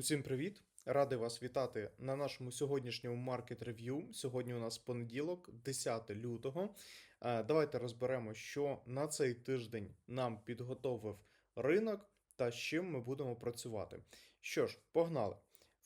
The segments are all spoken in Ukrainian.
Усім привіт! Радий вас вітати на нашому сьогоднішньому маркет рев'ю. Сьогодні у нас понеділок, 10 лютого. Е, Давайте розберемо, що на цей тиждень нам підготовив ринок та з чим ми будемо працювати. Що ж, погнали.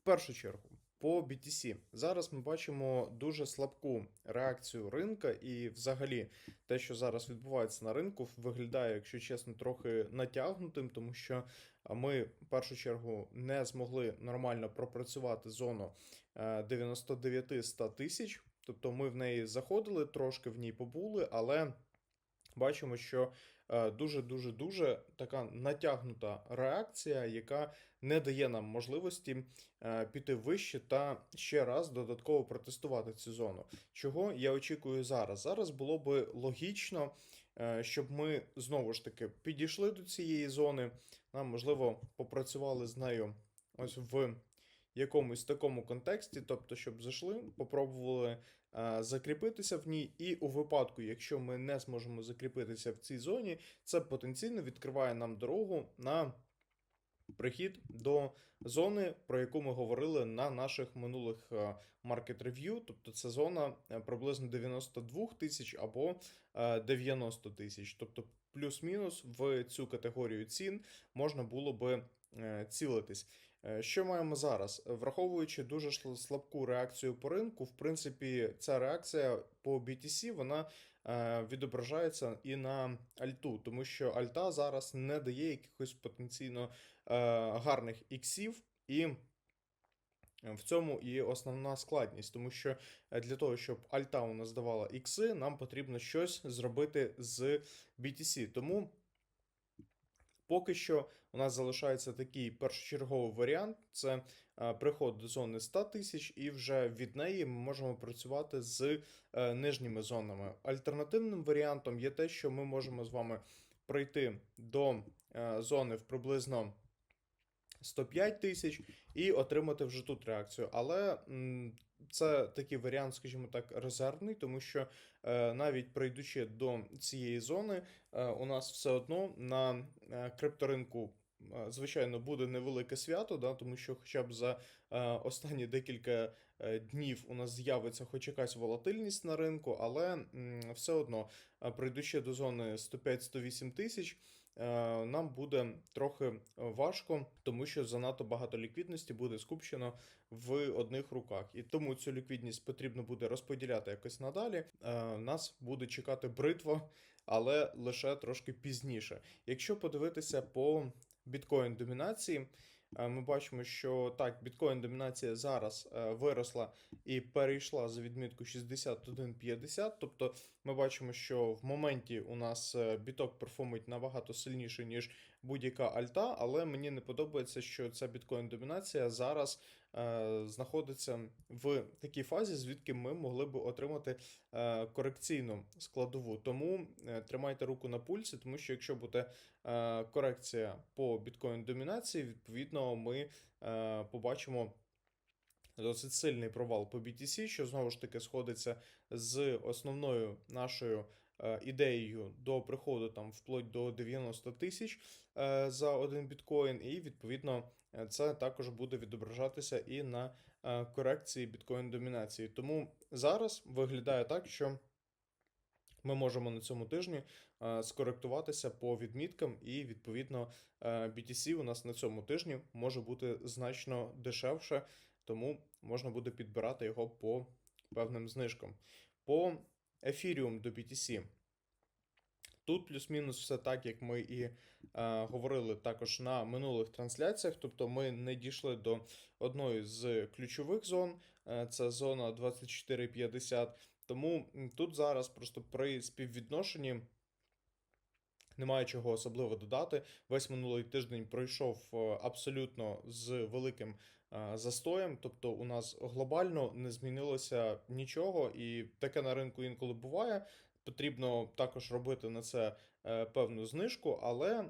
В першу чергу, по BTC. Зараз ми бачимо дуже слабку реакцію ринка, і взагалі те, що зараз відбувається на ринку, виглядає, якщо чесно, трохи натягнутим, тому що ми в першу чергу не змогли нормально пропрацювати зону е, 99-100 тисяч. Тобто ми в неї заходили, трошки в ній побули, але бачимо, що е, дуже-дуже дуже така натягнута реакція, яка не дає нам можливості е, піти вище та ще раз додатково протестувати цю зону. Чого я очікую зараз? Зараз було би логічно, е, щоб ми знову ж таки підійшли до цієї зони. Нам, можливо, попрацювали з нею ось в якомусь такому контексті, тобто, щоб зайшли, попробували е, закріпитися в ній, і у випадку, якщо ми не зможемо закріпитися в цій зоні, це потенційно відкриває нам дорогу на прихід до зони, про яку ми говорили на наших минулих маркет рев'ю. Тобто це зона е, приблизно 92 тисяч або е, 90 тисяч. Тобто, плюс-мінус в цю категорію цін можна було би е, цілитись. Е, Що маємо зараз? Враховуючи дуже слабку реакцію по ринку, в принципі, ця реакція по BTC вона е, відображається і на альту, тому що альта зараз не дає якихось потенційно е, гарних іксів, і в цьому і основна складність, тому що е, для того, щоб альта у нас давала ікси, нам потрібно щось зробити з BTC. Тому Поки що у нас залишається такий першочерговий варіант: це е, приход до зони 100 тисяч, і вже від неї ми можемо працювати з е, нижніми зонами. Альтернативним варіантом є те, що ми можемо з вами прийти до е, зони в приблизно 105 тисяч і отримати вже тут реакцію. Але це такий варіант, скажімо так, резервний, тому що навіть прийдучи до цієї зони, у нас все одно на крипторинку. Звичайно, буде невелике свято, да, тому що хоча б за е, останні декілька е, днів у нас з'явиться хоч якась волатильність на ринку, але все одно, е, прийдучи до зони 105-108 тисяч, нам буде трохи важко, тому що занадто багато ліквідності буде скупчено в одних руках. І тому цю ліквідність потрібно буде розподіляти якось надалі. Нас буде чекати бритва, але лише трошки пізніше. Якщо подивитися по біткоін домінації, е, ми бачимо, що так, біткоін домінація зараз е, виросла і перейшла за відмітку 61,50. Тобто ми бачимо, що в моменті у нас е, біток перформить набагато сильніше, ніж будь-яка альта, але мені не подобається, що ця біткоін домінація зараз знаходиться в такій фазі, звідки ми могли би отримати е, корекційну складову. Тому е, тримайте руку на пульсі, тому що якщо буде е, корекція по біткоін домінації, відповідно ми е, побачимо. Досить сильний провал по BTC, що знову ж таки сходиться з основною нашою е, ідеєю до приходу там вплоть до 90 тисяч е, за один біткоін, і відповідно е, це також буде відображатися і на е, корекції біткоін домінації. Тому зараз виглядає так, що ми можемо на цьому тижні е, скоректуватися по відміткам, і відповідно е, BTC у нас на цьому тижні може бути значно дешевше, тому можна буде підбирати його по певним знижкам. По Ethereum до BTC. Тут плюс-мінус все так, як ми і е, говорили також на минулих трансляціях. Тобто ми не дійшли до одної з ключових зон, е, це зона 2450. Тому тут зараз просто при співвідношенні немає чого особливо додати. Весь минулий тиждень пройшов е, абсолютно з великим е, застоєм. Тобто, у нас глобально не змінилося нічого, і таке на ринку інколи буває. Потрібно також робити на це е, певну знижку, але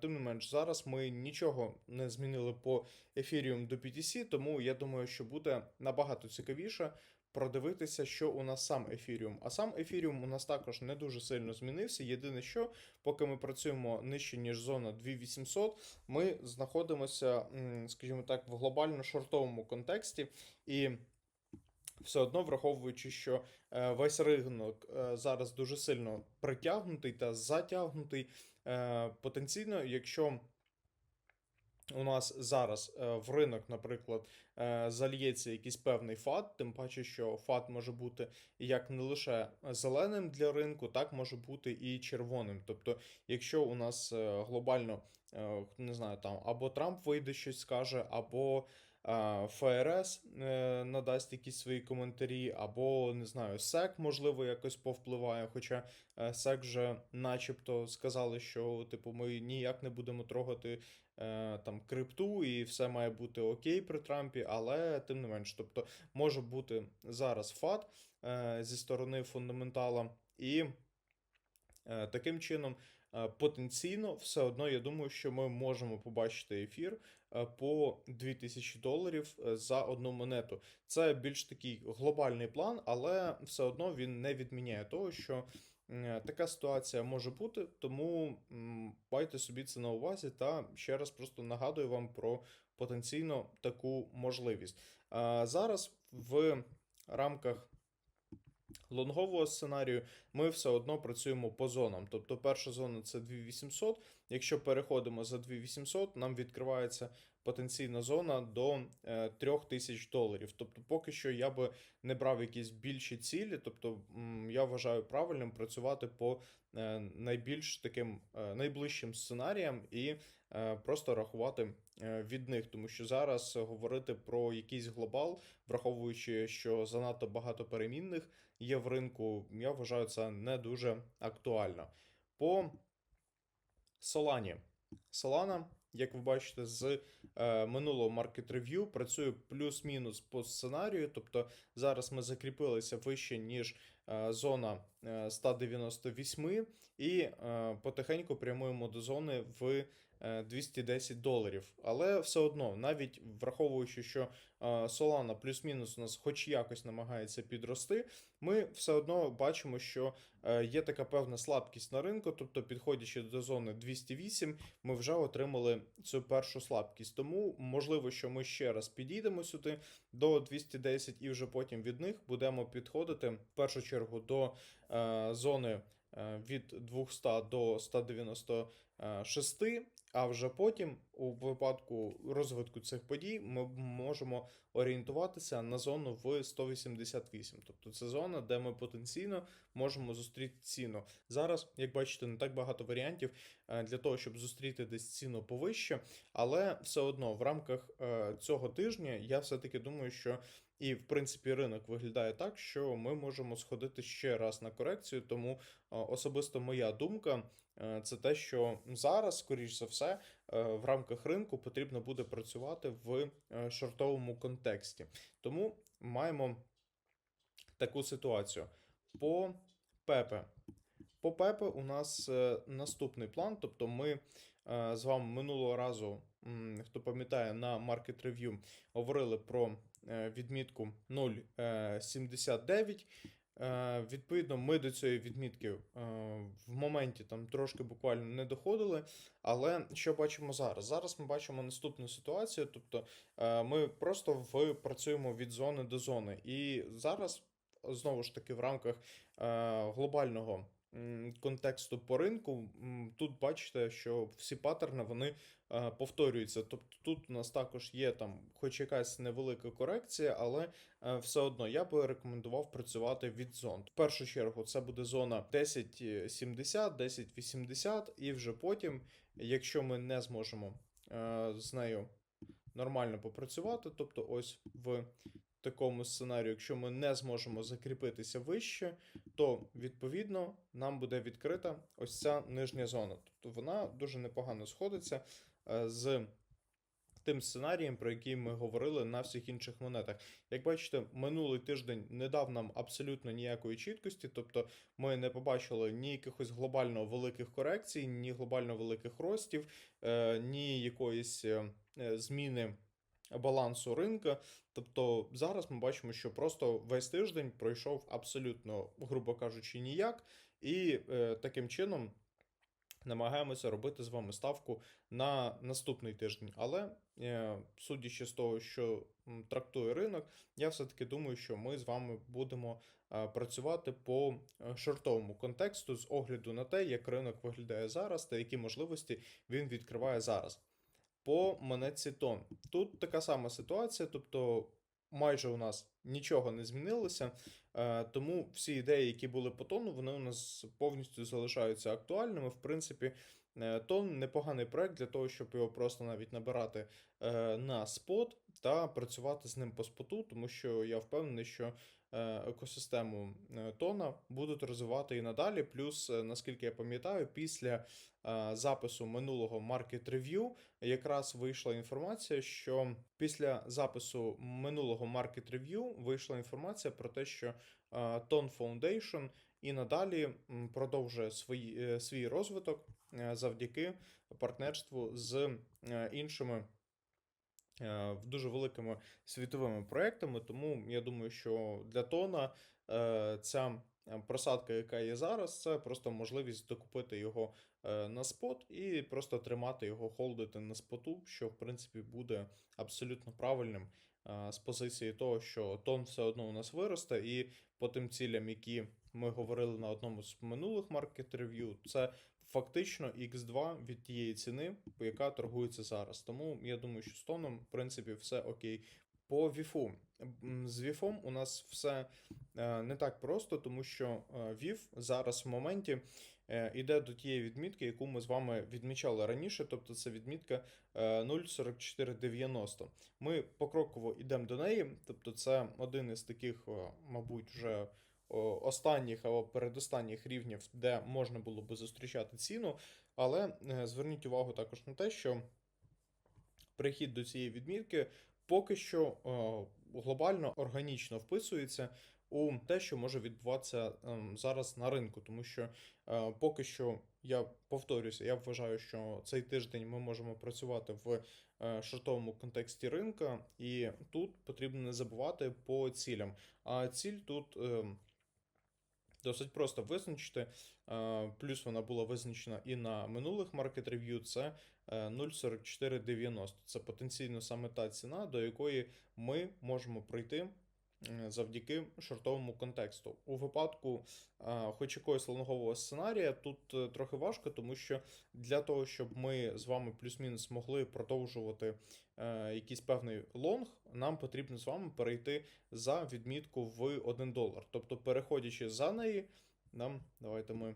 тим не менш, зараз ми нічого не змінили по Ethereum до BTC, тому я думаю, що буде набагато цікавіше продивитися, що у нас сам Ethereum. А сам Ethereum у нас також не дуже сильно змінився. Єдине, що поки ми працюємо нижче, ніж зона 2800, ми знаходимося, скажімо так, в глобально шортовому контексті. І все одно, враховуючи, що е, весь ринок е, зараз дуже сильно притягнутий та затягнутий, е, потенційно, якщо у нас зараз в ринок, наприклад, зальється якийсь певний фат, тим паче, що фат може бути як не лише зеленим для ринку, так може бути і червоним. Тобто, якщо у нас глобально не знаю, там або Трамп вийде щось скаже, або ФРС е, надасть якісь свої коментарі, або не знаю, СЕК можливо якось повпливає. Хоча е, СЕК вже начебто сказали, що типу ми ніяк не будемо трогати е, там крипту, і все має бути окей при Трампі, але тим не менш, тобто може бути зараз фат зі сторони фундаментала, і таким чином. Е, Потенційно, все одно, я думаю, що ми можемо побачити ефір е, по 2000 доларів е, за одну монету. Це більш такий глобальний план, але все одно він не відміняє того, що Така ситуація може бути, тому м, майте собі це на увазі та ще раз просто нагадую вам про потенційно таку можливість. Зараз в рамках лонгового сценарію ми все одно працюємо по зонам. Тобто перша зона це 2800. Якщо переходимо за 2800, нам відкривається потенційна зона до е, 3000 доларів. Тобто, поки що я би не брав якісь більші цілі. Тобто, я вважаю правильним працювати по е, найбільш таким е, найближчим сценаріям і е, просто рахувати е, від них, тому що зараз говорити про якийсь глобал, враховуючи, що занадто багато перемінних є в ринку, я вважаю це не дуже актуально. По Солані. Solana, як ви бачите, з е, минулого маркет рев'ю працюю плюс-мінус по сценарію. Тобто зараз ми закріпилися вище, ніж зона е, 198, і е, потихеньку прямуємо до зони в е, 210 доларів. Але все одно, навіть враховуючи, що е, Solana плюс-мінус у нас хоч якось намагається підрости, ми все одно бачимо, що е, є така певна слабкість на ринку, тобто, підходячи до зони 208, ми вже отримали цю першу слабкість. Тому можливо, що ми ще раз підійдемо сюди до 210 і вже потім від них будемо підходити першу чергу до е, зони е, від 200 до 196, а вже потім, у випадку розвитку цих подій, ми можемо орієнтуватися на зону в 188. Тобто це зона, де ми потенційно можемо зустріти ціну. Зараз, як бачите, не так багато варіантів е, для того, щоб зустріти десь ціну повище, але все одно в рамках е, цього тижня я все-таки думаю, що і в принципі ринок виглядає так, що ми можемо сходити ще раз на корекцію. Тому е, особисто моя думка е, це те, що зараз, скоріш за все, е, в рамках ринку потрібно буде працювати в е, шортовому контексті. Тому маємо таку ситуацію. По Пепе. По Пепе у нас е, наступний план. Тобто, ми е, з вами минулого разу, хто пам'ятає, на Market Review говорили про е, відмітку 0,79. Е, Відповідно, ми до цієї відмітки е, в моменті там трошки буквально не доходили. Але що бачимо зараз? Зараз ми бачимо наступну ситуацію. Тобто е, ми просто в, працюємо від зони до зони. І зараз, знову ж таки, в рамках глобального контексту по ринку, тут бачите, що всі паттерни вони е, повторюються. Тобто тут у нас також є там, хоч якась невелика корекція, але е, все одно я би рекомендував працювати від зон. В першу чергу це буде зона 1070, 1080, і вже потім, якщо ми не зможемо е, з нею нормально попрацювати, тобто ось в такому сценарію, якщо ми не зможемо закріпитися вище, то відповідно нам буде відкрита ось ця нижня зона. Тобто вона дуже непогано сходиться е, з тим сценаріям, про які ми говорили на всіх інших монетах. Як бачите, минулий тиждень не дав нам абсолютно ніякої чіткості, тобто ми не побачили ні якихось глобально великих корекцій, ні глобально великих ростів, е, ні якоїсь е, зміни балансу ринка. Тобто зараз ми бачимо, що просто весь тиждень пройшов абсолютно, грубо кажучи, ніяк, і е, таким чином намагаємося робити з вами ставку на наступний тиждень. Але е, судячи з того, що трактує ринок, я все-таки думаю, що ми з вами будемо е, працювати по е, шортовому контексту з огляду на те, як ринок виглядає зараз та які можливості він відкриває зараз. По монетці тон. Тут така сама ситуація, тобто майже у нас нічого не змінилося, е, тому всі ідеї, які були по тону, вони у нас повністю залишаються актуальними. В принципі, е, тон непоганий проект для того, щоб його просто навіть набирати е, на спот та працювати з ним по споту, тому що я впевнений, що екосистему е, тона будуть розвивати і надалі. Плюс, е, наскільки я пам'ятаю, після е, запису минулого Market Review якраз вийшла інформація, що після запису минулого Market Review вийшла інформація про те, що е, Tone Foundation і надалі продовжує свій, е, свій розвиток е, завдяки партнерству з е, іншими е, дуже великими світовими проектами. Тому я думаю, що для Тона е, ця е, просадка, яка є зараз, це просто можливість докупити його е, на спот і просто тримати його, холдити на споту, що в принципі буде абсолютно правильним е, з позиції того, що тон все одно у нас виросте, і по тим цілям, які ми говорили на одному з минулих маркет рев'ю, це фактично X2 від тієї ціни, яка торгується зараз. Тому я думаю, що з тоном, в принципі, все окей. По віфу. З віфом у нас все е, не так просто, тому що е, віф зараз в моменті е, іде до тієї відмітки, яку ми з вами відмічали раніше, тобто це відмітка е, 0,4490. Ми покроково йдемо до неї, тобто це один із таких, е, мабуть, вже останніх або передостанніх рівнів, де можна було би зустрічати ціну. Але е, зверніть увагу також на те, що прихід до цієї відмітки поки що глобально органічно вписується у те, що може відбуватися ем, зараз на ринку, тому що е, поки що я повторюся, я вважаю, що цей тиждень ми можемо працювати в е, шортовому контексті ринка, і тут потрібно не забувати по цілям. А ціль тут. ем, Досить просто визначити, е, плюс вона була визначена і на минулих Market Review, це е, 0,4490. Це потенційно саме та ціна, до якої ми можемо прийти е, завдяки шортовому контексту. У випадку е, хоч якогось лонгового сценарія, тут е, трохи важко, тому що для того, щоб ми з вами плюс-мінус могли продовжувати е, якийсь певний лонг, нам потрібно з вами перейти за відмітку в 1 долар. Тобто, переходячи за неї, нам давайте ми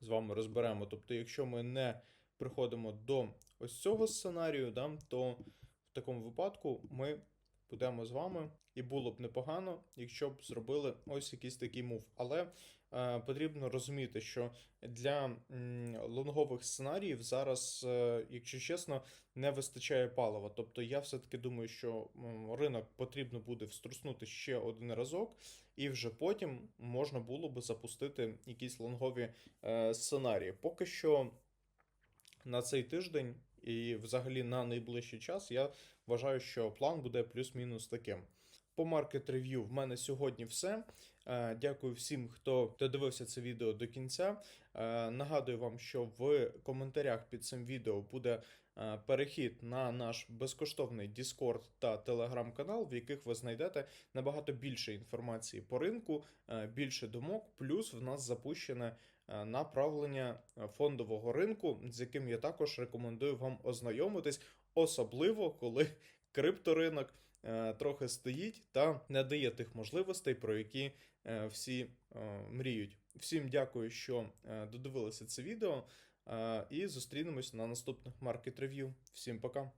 з вами розберемо. Тобто, якщо ми не приходимо до ось цього сценарію, да, то в такому випадку ми будемо з вами, і було б непогано, якщо б зробили ось якийсь такий мув. Але е, потрібно розуміти, що для м, лонгових сценаріїв зараз, е, якщо чесно, не вистачає палива. Тобто я все-таки думаю, що ринок потрібно буде вструснути ще один разок, і вже потім можна було би запустити якісь лонгові е, сценарії. Поки що на цей тиждень і взагалі на найближчий час я вважаю, що план буде плюс-мінус таким. По маркет рев'ю в мене сьогодні все. Е, Дякую всім, хто додивився це відео до кінця. Е, Нагадую вам, що в коментарях під цим відео буде перехід на наш безкоштовний Discord та Telegram канал, в яких ви знайдете набагато більше інформації по ринку, е, більше думок. Плюс в нас запущене е, направлення е, фондового ринку, з яким я також рекомендую вам ознайомитись, особливо коли крипторинок е, трохи стоїть та не дає тих можливостей, про які е, всі е, мріють. Всім дякую, що е, додивилися це відео. Е, І зустрінемось на наступних маркет рев'ю. Всім пока!